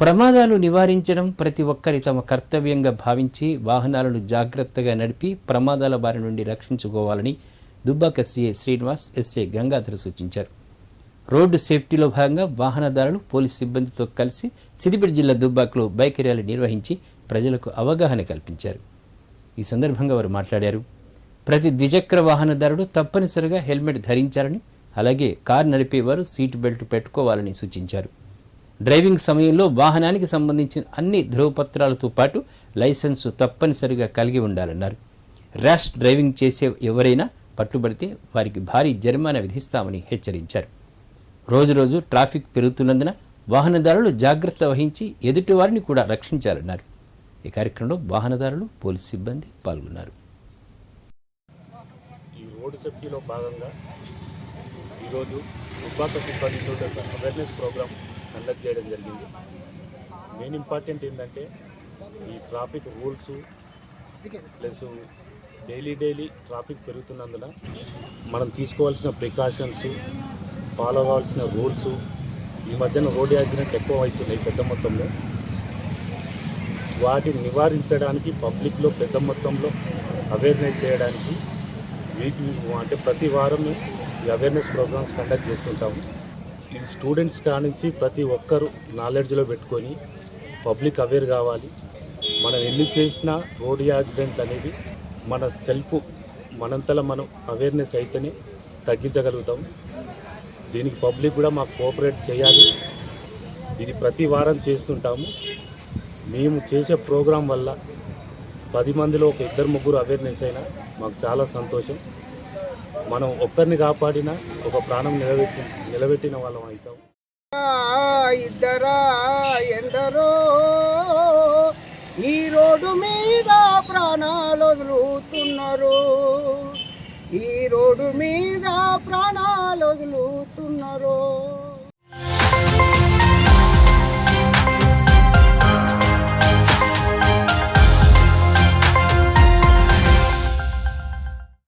ప్రమాదాలు నివారించడం ప్రతి ఒక్కరి తమ కర్తవ్యంగా భావించి వాహనాలను జాగ్రత్తగా నడిపి ప్రమాదాల బారి నుండి రక్షించుకోవాలని దుబ్బాక సీఏ శ్రీనివాస్ ఎస్ఏ గంగాధర్ సూచించారు. రోడ్డు సేఫ్టీలో భాగంగా వాహనదారులు పోలీస్ సిబ్బందితో కలిసి సిద్దిపేట జిల్లా దుబ్బాకలో బైక్ ర్యాలీ నిర్వహించి ప్రజలకు అవగాహన కల్పించారు. ఈ సందర్భంగా వారు మాట్లాడారు. ప్రతి ద్విచక్ర వాహనదారుడు తప్పనిసరిగా హెల్మెట్ ధరించాలని అలాగే కారు నడిపేవారు సీట్ బెల్ట్ పెట్టుకోవాలని సూచించారు. డ్రైవింగ్ సమయంలో వాహనానికి సంబంధించిన అన్ని ధ్రువపత్రాలతో పాటు లైసెన్సు తప్పనిసరిగా కలిగి ఉండాలన్నారు. ర్యాష్ డ్రైవింగ్ చేసే ఎవరైనా పట్టుబడితే వారికి భారీ జరిమానా విధిస్తామని హెచ్చరించారు. రోజురోజు ట్రాఫిక్ పెరుగుతున్నందున వాహనదారులు జాగ్రత్త వహించి ఎదుటివారిని కూడా రక్షించాలన్నారు. ఈ కార్యక్రమంలో వాహనదారులు పోలీస్ సిబ్బంది పాల్గొన్నారు. ఈ సేఫ్టీలో భాగంగా ఈరోజు సిబ్బందితో అవేర్నెస్ ప్రోగ్రామ్ కండక్ట్ చేయడం జరిగింది. మెయిన్ ఇంపార్టెంట్ ఏంటంటే ఈ traffic rules plus daily daily traffic పెరుగుతున్నందున మనం తీసుకోవాల్సిన ప్రికాషన్స్ ఫాలో కావాల్సిన రూల్స్ ఈ మధ్యన రోడ్ యాక్సిడెంట్ ఎక్కువ అవుతున్నాయి పెద్ద మొత్తంలో. వాటిని నివారించడానికి పబ్లిక్లో పెద్ద మొత్తంలో అవేర్నెస్ చేయడానికి వీటి అంటే ప్రతి వారం ఈ అవేర్నెస్ ప్రోగ్రామ్స్ కండక్ట్ చేస్తుంటాము. స్టూడెంట్స్ కానించి ప్రతి ఒక్కరు నాలెడ్జ్లో పెట్టుకొని పబ్లిక్ అవేర్ కావాలి. మనం ఎన్ని చేసినా రోడ్ యాక్సిడెంట్ అనేది మన సెల్ఫ్ మనంతలో మనం అవేర్నెస్ అయితేనే తగ్గించగలుగుతాం. దీనికి పబ్లిక్ కూడా మాకు కోఆపరేట్ చేయాలి. ఇది ప్రతి వారం చేస్తుంటాము. మేము చేసే ప్రోగ్రాం వల్ల పది మందిలో ఒక ఇద్దరు ముగ్గురు అవేర్నెస్ అయినా మాకు చాలా సంతోషం. మనం ఒక్కరిని కాపాడినా ఒక ప్రాణం నిలబెట్టి నిలబెట్టిన వాళ్ళం అవుతాం. ఇద్దరా ఎందరో ఈ రోడ్డు మీద ప్రాణాలు వదులుతున్నారు. ఈ రోడ్డు మీద ప్రాణాలు వదులుతున్నారు.